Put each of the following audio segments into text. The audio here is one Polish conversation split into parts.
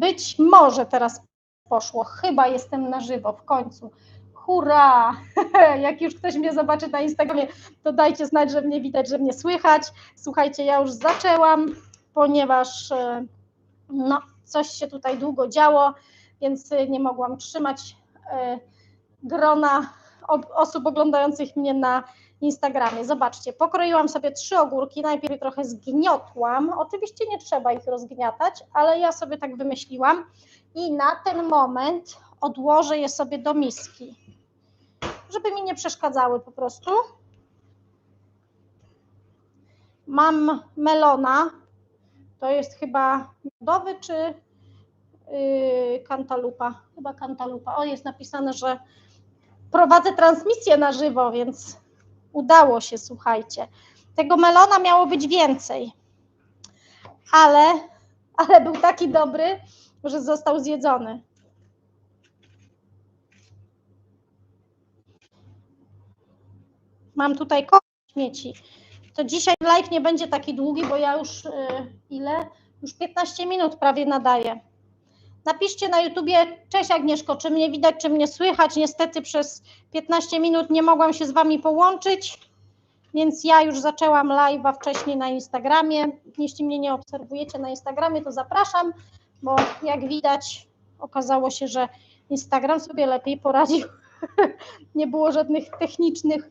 być może teraz poszło. Chyba jestem na żywo w końcu. Hurra! Jak już ktoś mnie zobaczy na Instagramie, to dajcie znać, że mnie widać, że mnie słychać. Słuchajcie, ja już zaczęłam, ponieważ e, no, coś się tutaj długo działo, więc nie mogłam trzymać e, grona osób oglądających mnie na Instagramie. Zobaczcie, pokroiłam sobie trzy ogórki, najpierw trochę zgniotłam. Oczywiście nie trzeba ich rozgniatać, ale ja sobie tak wymyśliłam i na ten moment odłożę je sobie do miski, żeby mi nie przeszkadzały po prostu. Mam melona, to jest chyba miodowy czy yy, kantalupa? Chyba kantalupa. O, jest napisane, że prowadzę transmisję na żywo, więc udało się, słuchajcie. Tego melona miało być więcej, ale, ale był taki dobry, że został zjedzony. Mam tutaj koło śmieci. To dzisiaj live nie będzie taki długi, bo ja już yy, ile? Już 15 minut prawie nadaję. Napiszcie na YouTubie, cześć Agnieszko, czy mnie widać, czy mnie słychać. Niestety przez 15 minut nie mogłam się z Wami połączyć, więc ja już zaczęłam live'a wcześniej na Instagramie. Jeśli mnie nie obserwujecie na Instagramie, to zapraszam, bo jak widać okazało się, że Instagram sobie lepiej poradził. nie było żadnych technicznych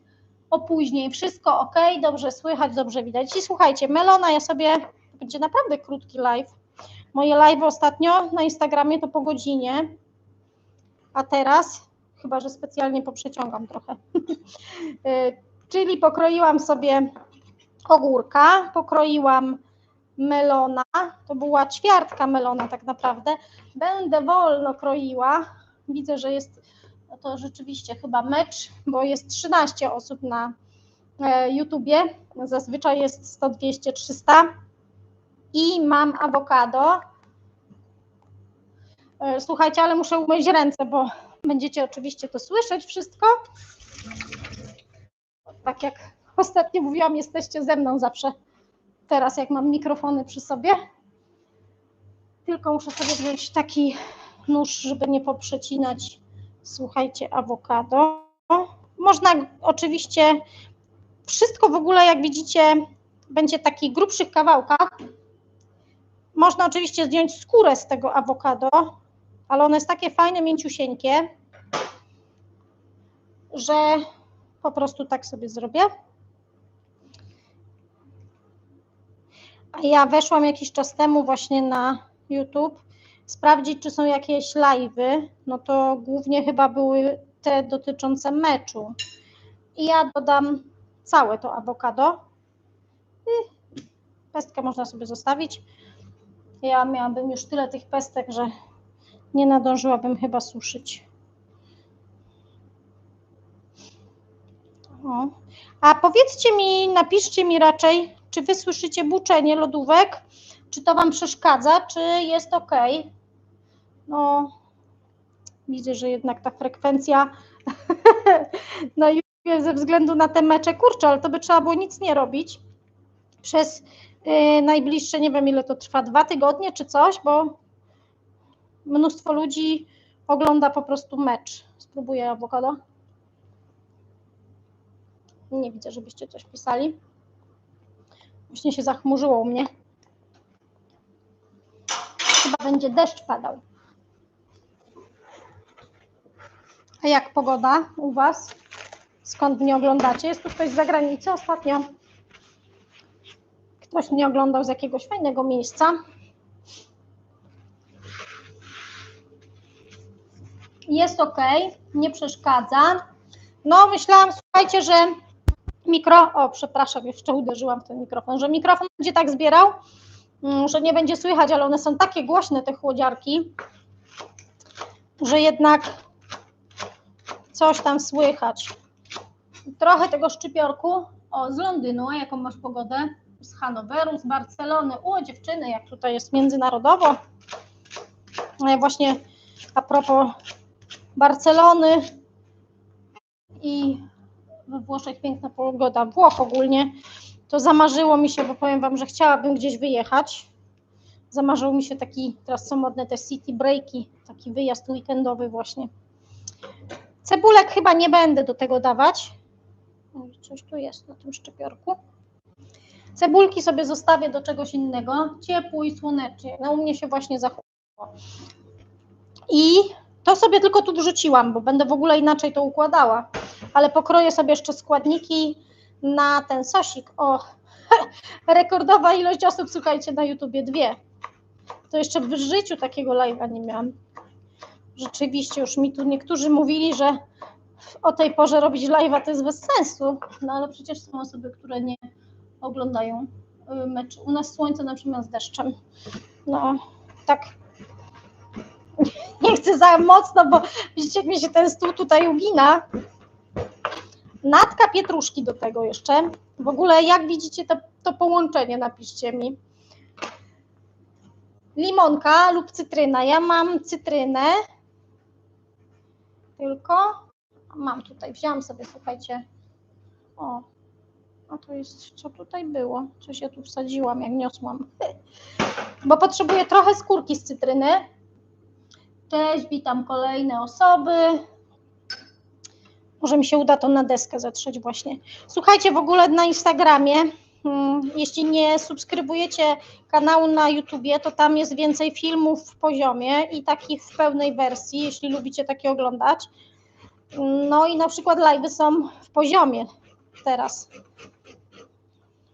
opóźnień. Wszystko ok, dobrze słychać, dobrze widać. I słuchajcie, Melona, ja sobie, to będzie naprawdę krótki live, Moje live ostatnio na Instagramie to po godzinie, a teraz, chyba że specjalnie poprzeciągam trochę, y, czyli pokroiłam sobie ogórka, pokroiłam melona, to była ćwiartka melona tak naprawdę, będę wolno kroiła, widzę, że jest to rzeczywiście chyba mecz, bo jest 13 osób na e, YouTubie, zazwyczaj jest 100, 200, 300, i mam awokado. E, słuchajcie, ale muszę umyć ręce, bo będziecie oczywiście to słyszeć wszystko. Tak jak ostatnio mówiłam, jesteście ze mną zawsze teraz, jak mam mikrofony przy sobie. Tylko muszę sobie wziąć taki nóż, żeby nie poprzecinać, słuchajcie, awokado. Można oczywiście wszystko w ogóle, jak widzicie, będzie w takich grubszych kawałkach, można oczywiście zdjąć skórę z tego awokado, ale ono jest takie fajne, mięciusieńkie, że po prostu tak sobie zrobię. A ja weszłam jakiś czas temu właśnie na YouTube sprawdzić, czy są jakieś live'y. No to głównie chyba były te dotyczące meczu. I ja dodam całe to awokado. Pestkę można sobie zostawić. Ja miałabym już tyle tych pestek, że nie nadążyłabym chyba suszyć. O. A powiedzcie mi, napiszcie mi raczej, czy wy słyszycie buczenie lodówek, czy to wam przeszkadza, czy jest ok. No, widzę, że jednak ta frekwencja na YouTube ze względu na te mecze, kurczę, ale to by trzeba było nic nie robić przez najbliższe, nie wiem ile to trwa, dwa tygodnie czy coś, bo mnóstwo ludzi ogląda po prostu mecz. Spróbuję awokado. Nie widzę, żebyście coś pisali. Właśnie się zachmurzyło u mnie. Chyba będzie deszcz padał. A jak pogoda u Was? Skąd mnie oglądacie? Jest tu ktoś z zagranicy ostatnio? Ktoś mnie oglądał z jakiegoś fajnego miejsca. Jest ok, nie przeszkadza. No, myślałam, słuchajcie, że mikro. O, przepraszam, jeszcze uderzyłam w ten mikrofon, że mikrofon będzie tak zbierał, mm, że nie będzie słychać, ale one są takie głośne, te chłodziarki, że jednak coś tam słychać. Trochę tego szczypiorku. O, z Londynu, a jaką masz pogodę? Z Hanoweru, z Barcelony. O, dziewczyny, jak tutaj jest międzynarodowo. No właśnie a propos Barcelony i we Włoszech piękna pogoda, Włoch ogólnie, to zamarzyło mi się, bo powiem Wam, że chciałabym gdzieś wyjechać. Zamarzył mi się taki, teraz są modne te city breaki, taki wyjazd weekendowy właśnie. Cebulek chyba nie będę do tego dawać. Coś tu jest na tym szczypiorku. Cebulki sobie zostawię do czegoś innego. Ciepło i słonecznie. No u mnie się właśnie zachowało. I to sobie tylko tu wrzuciłam, bo będę w ogóle inaczej to układała. Ale pokroję sobie jeszcze składniki na ten sosik. O, rekordowa ilość osób, słuchajcie, na YouTubie dwie. To jeszcze w życiu takiego live'a nie miałam. Rzeczywiście, już mi tu niektórzy mówili, że o tej porze robić live'a to jest bez sensu. No ale przecież są osoby, które nie oglądają y, mecz. U nas słońce na przykład z deszczem. No, tak. Nie chcę za mocno, bo widzicie, jak mi się ten stół tutaj ugina. Natka pietruszki do tego jeszcze. W ogóle jak widzicie to, to połączenie, napiszcie mi. Limonka lub cytryna. Ja mam cytrynę. Tylko mam tutaj, wziąłam sobie, słuchajcie. O, a to jest, co tutaj było? Coś ja tu wsadziłam, jak niosłam. Bo potrzebuję trochę skórki z cytryny. Cześć, witam kolejne osoby. Może mi się uda to na deskę zatrzeć właśnie. Słuchajcie, w ogóle na Instagramie, mm, jeśli nie subskrybujecie kanału na YouTubie, to tam jest więcej filmów w poziomie i takich w pełnej wersji, jeśli lubicie takie oglądać. No i na przykład live'y są w poziomie teraz.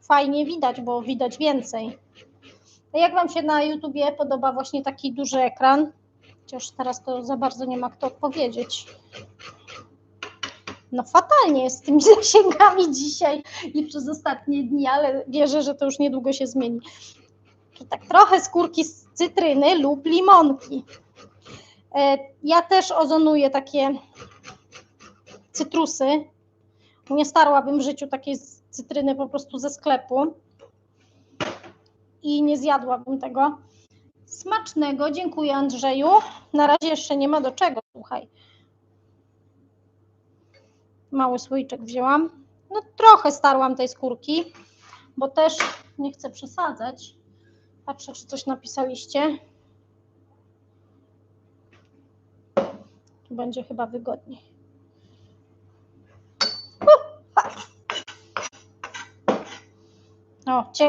Fajnie widać, bo widać więcej. A Jak Wam się na YouTubie podoba właśnie taki duży ekran? Chociaż teraz to za bardzo nie ma kto odpowiedzieć. No fatalnie jest z tymi zasięgami dzisiaj i przez ostatnie dni, ale wierzę, że to już niedługo się zmieni. Tak trochę skórki z cytryny lub limonki. E, Ja też ozonuję takie cytrusy. Nie starłabym w życiu takiej cytryny po prostu ze sklepu i nie zjadłabym tego. Smacznego, dziękuję Andrzeju. Na razie jeszcze nie ma do czego, słuchaj. Mały słoiczek wzięłam. No trochę starłam tej skórki, bo też nie chcę przesadzać. Patrzę, czy coś napisaliście. Tu będzie chyba wygodniej.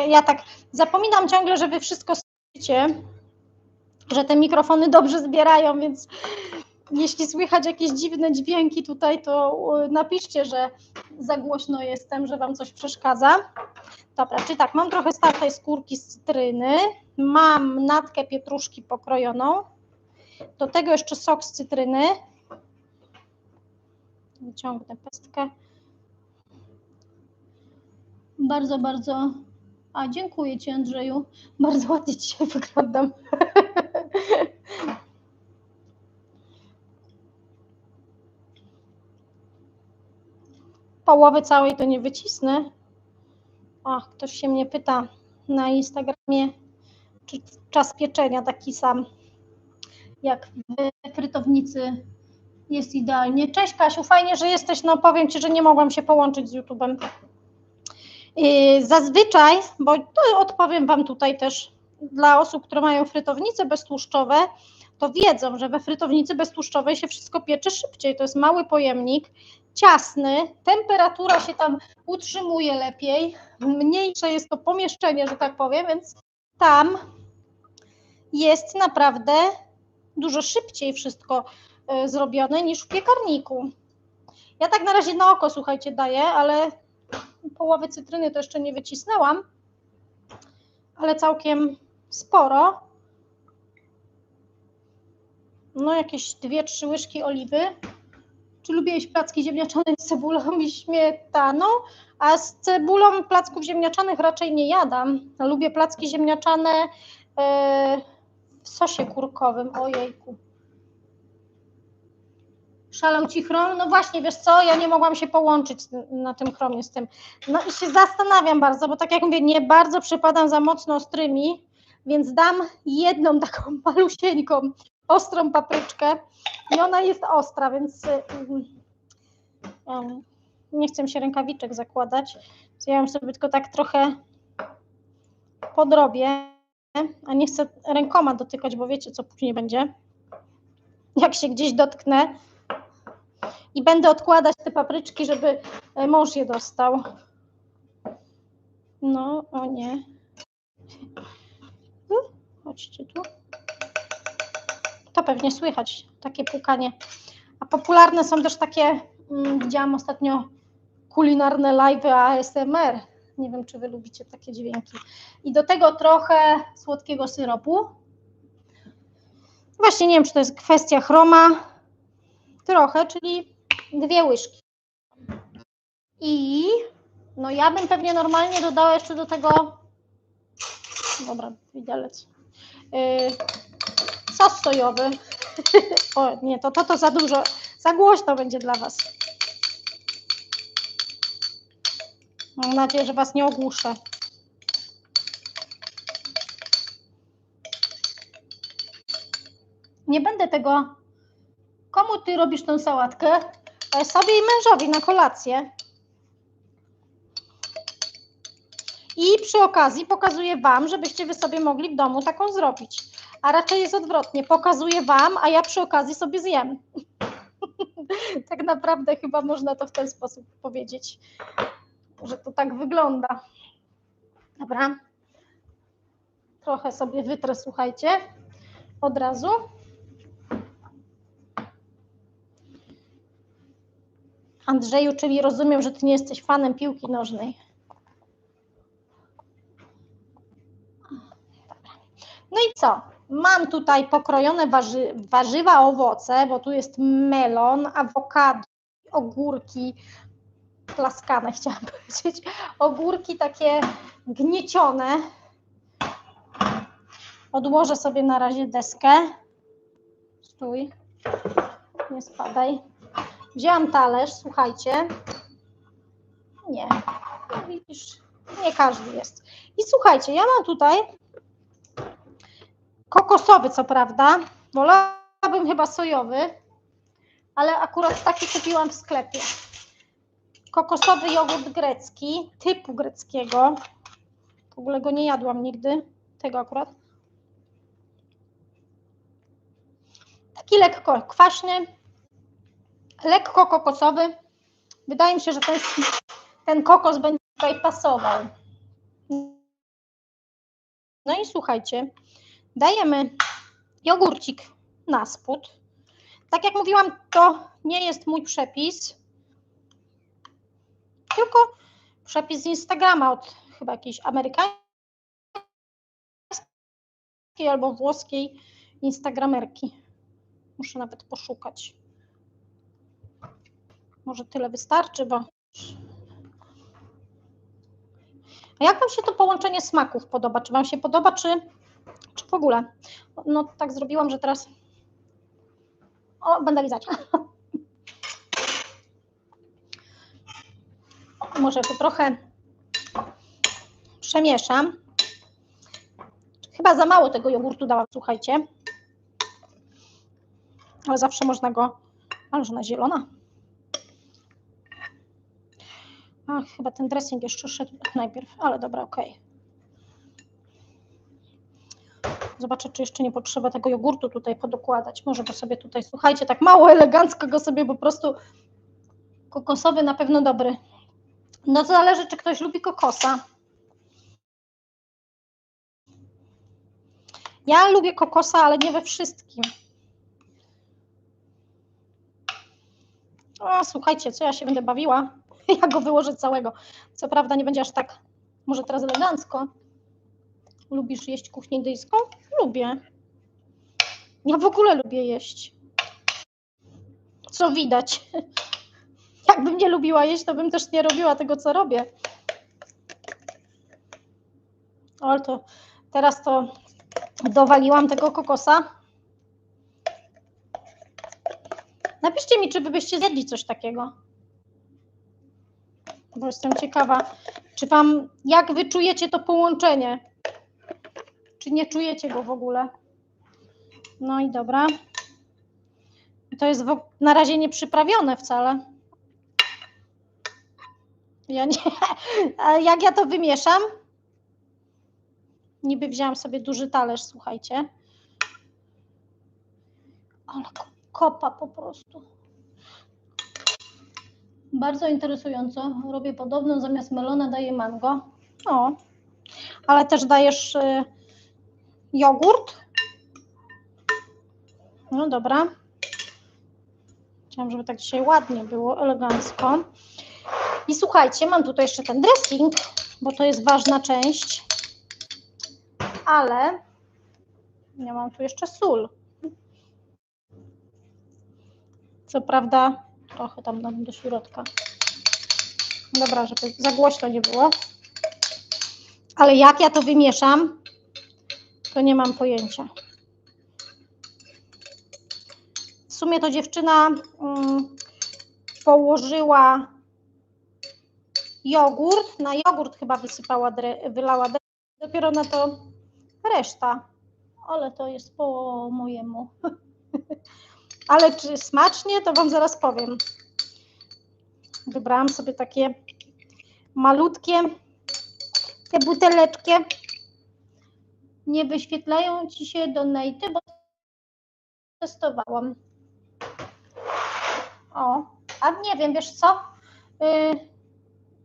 Ja tak zapominam ciągle, że wy wszystko słyszycie, że te mikrofony dobrze zbierają, więc jeśli słychać jakieś dziwne dźwięki tutaj, to y, napiszcie, że za głośno jestem, że wam coś przeszkadza. Dobra, czyli tak, mam trochę startej skórki z cytryny, mam natkę pietruszki pokrojoną, do tego jeszcze sok z cytryny. Wyciągnę pestkę. Bardzo, bardzo. A, dziękuję Ci, Andrzeju. Bardzo ładnie dzisiaj wyglądam. Połowy całej to nie wycisnę. Ach, ktoś się mnie pyta na Instagramie, czy czas pieczenia taki sam jak w frytownicy jest idealnie. Cześć Kasiu, fajnie, że jesteś. No powiem Ci, że nie mogłam się połączyć z YouTube'em. Yy, Zazwyczaj, bo to odpowiem Wam tutaj też dla osób, które mają frytownice beztłuszczowe, to wiedzą, że we frytownicy beztłuszczowej się wszystko piecze szybciej. To jest mały pojemnik, ciasny, temperatura się tam utrzymuje lepiej, mniejsze jest to pomieszczenie, że tak powiem, więc tam jest naprawdę dużo szybciej wszystko y, zrobione niż w piekarniku. Ja tak na razie na oko, słuchajcie, daję, ale połowy cytryny to jeszcze nie wycisnęłam, ale całkiem sporo. No jakieś dwie, trzy łyżki oliwy. Czy lubię jeść placki ziemniaczane z cebulą i śmietaną? A z cebulą placków ziemniaczanych raczej nie jadam. Lubię placki ziemniaczane e, w sosie kurkowym. Ojejku. Szalał ci chrom? No właśnie, wiesz co, ja nie mogłam się połączyć na tym chromie z tym. No i się zastanawiam bardzo, bo tak jak mówię, nie bardzo przypadam za mocno ostrymi, więc dam jedną taką malusieńką, ostrą papryczkę i ona jest ostra, więc nie chcę się rękawiczek zakładać. Ja ją sobie tylko tak trochę podrobię. a nie chcę rękoma dotykać, bo wiecie, co później będzie. Jak się gdzieś dotknę i będę odkładać te papryczki, żeby e, mąż je dostał. No, o nie. Chodźcie tu. To pewnie słychać, takie pukanie. A popularne są też takie, mm, widziałam ostatnio kulinarne live ASMR. Nie wiem, czy wy lubicie takie dźwięki. I do tego trochę słodkiego syropu. Właśnie nie wiem, czy to jest kwestia chroma. Trochę, czyli dwie łyżki. I no ja bym pewnie normalnie dodała jeszcze do tego. Dobra, widelec. Yy, sos sojowy. o nie, to, to to za dużo. Za głośno będzie dla Was. Mam nadzieję, że Was nie ogłuszę. Nie będę tego. Komu ty robisz tą sałatkę? E, Sobie i mężowi na kolację. I przy okazji pokazuję Wam, żebyście Wy sobie mogli w domu taką zrobić. A raczej jest odwrotnie. Pokazuję Wam, a ja przy okazji sobie zjem. tak naprawdę chyba można to w ten sposób powiedzieć, że to tak wygląda. Dobra. Trochę sobie wytrę, słuchajcie, od razu. Andrzeju, czyli rozumiem, że ty nie jesteś fanem piłki nożnej. No i co? Mam tutaj pokrojone warzy warzywa, owoce, bo tu jest melon, awokado, ogórki, plaskane chciałam powiedzieć, ogórki takie gniecione. Odłożę sobie na razie deskę. Stój, nie spadaj. Wzięłam talerz, słuchajcie. Nie, no widzisz, nie każdy jest. I słuchajcie, ja mam tutaj kokosowy, co prawda. Wolałabym chyba sojowy, ale akurat taki kupiłam w sklepie. Kokosowy jogurt grecki, typu greckiego. W ogóle go nie jadłam nigdy, tego akurat. Taki lekko kwaśny, lekko kokosowy. Wydaje mi się, że ten, ten kokos będzie tutaj pasował. No i słuchajcie, dajemy jogurcik na spód. Tak jak mówiłam, to nie jest mój przepis, tylko przepis z Instagrama od chyba jakiejś amerykańskiej albo włoskiej instagramerki. Muszę nawet poszukać. Może tyle wystarczy, bo. A jak Wam się to połączenie smaków podoba? Czy Wam się podoba, czy, czy w ogóle? No tak zrobiłam, że teraz. O, będę lizać. Może tu trochę przemieszam. Chyba za mało tego jogurtu dałam, słuchajcie. Ale zawsze można go. Ale żona zielona. Ach, chyba ten dressing jeszcze szedł najpierw, ale dobra, okej. Zobaczę, czy jeszcze nie potrzeba tego jogurtu tutaj podokładać. Może go sobie tutaj, słuchajcie, tak mało elegancko go sobie po prostu kokosowy na pewno dobry. No to zależy, czy ktoś lubi kokosa. Ja lubię kokosa, ale nie we wszystkim. O, słuchajcie, co ja się będę bawiła? Ja go wyłożę całego. Co prawda nie będzie aż tak, może teraz elegancko. Lubisz jeść kuchnię indyjską? Lubię. Ja w ogóle lubię jeść. Co widać. Jakbym nie lubiła jeść, to bym też nie robiła tego, co robię. Ale to teraz to dowaliłam tego kokosa. Napiszcie mi, czy wy byście zjedli coś takiego. Bo jestem ciekawa, czy wam, jak wy czujecie to połączenie? Czy nie czujecie go w ogóle? No i dobra. To jest na razie nieprzyprawione wcale. Ja nie. A jak ja to wymieszam? Niby wzięłam sobie duży talerz, słuchajcie. Ale ko- kopa po prostu. Bardzo interesująco. Robię podobną, zamiast melona daję mango. O, ale też dajesz y, jogurt. No dobra. Chciałam, żeby tak dzisiaj ładnie było, elegancko. I słuchajcie, mam tutaj jeszcze ten dressing, bo to jest ważna część. Ale ja mam tu jeszcze sól. Co prawda trochę tam dam do środka. Dobra, żeby za głośno nie było. Ale jak ja to wymieszam, to nie mam pojęcia. W sumie to dziewczyna mm, położyła jogurt, na jogurt chyba wysypała, dre, wylała dre, dopiero na to reszta. Ale to jest po mojemu. Ale czy smacznie, to Wam zaraz powiem. Wybrałam sobie takie malutkie, te buteleczki. Nie wyświetlają Ci się donaty, bo testowałam. O, a nie wiem, wiesz co? Yy,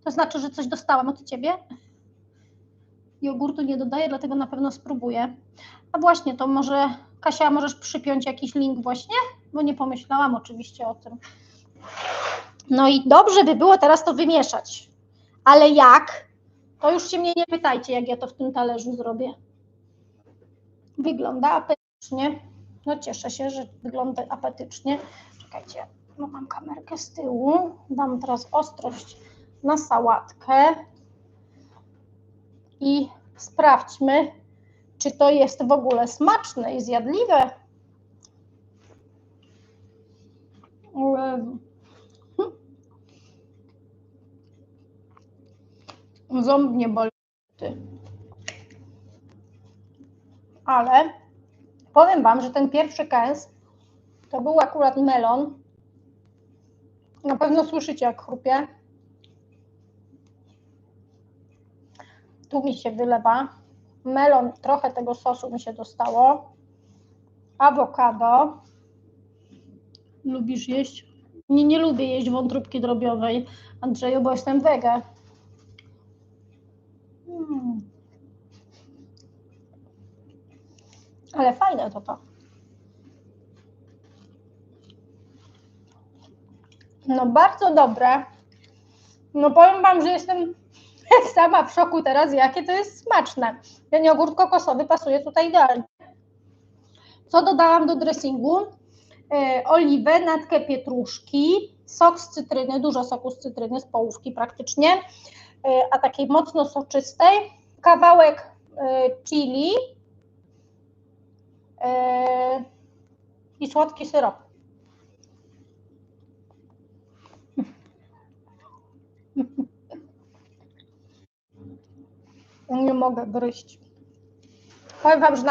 to znaczy, że coś dostałam od Ciebie? Jogurtu nie dodaję, dlatego na pewno spróbuję. A właśnie, to może Kasia, możesz przypiąć jakiś link właśnie? Bo nie pomyślałam oczywiście o tym. No i dobrze by było teraz to wymieszać. Ale jak? To już się mnie nie pytajcie, jak ja to w tym talerzu zrobię. Wygląda apetycznie. No cieszę się, że wygląda apetycznie. Czekajcie, no mam kamerkę z tyłu. Dam teraz ostrość na sałatkę. I sprawdźmy, czy to jest w ogóle smaczne i zjadliwe. O Jezu. Ząb mnie boli. Ale powiem Wam, że ten pierwszy kęs to był akurat melon. Na pewno słyszycie, jak chrupie. Tu mi się wylewa. Melon, trochę tego sosu mi się dostało. Awokado. Lubisz jeść? Nie, nie lubię jeść wątróbki drobiowej, Andrzeju, bo jestem wege. Mm. Ale fajne to to. No bardzo dobre. No powiem Wam, że jestem sama w szoku teraz, jakie to jest smaczne. Ten jogurt kokosowy pasuje tutaj idealnie. Co dodałam do dressingu? E, oliwę, natkę pietruszki, sok z cytryny, dużo soku z cytryny, z połówki praktycznie, e, a takiej mocno soczystej, kawałek e, chili i słodki syrop. Nie mogę gryźć. Powiem Wam, że na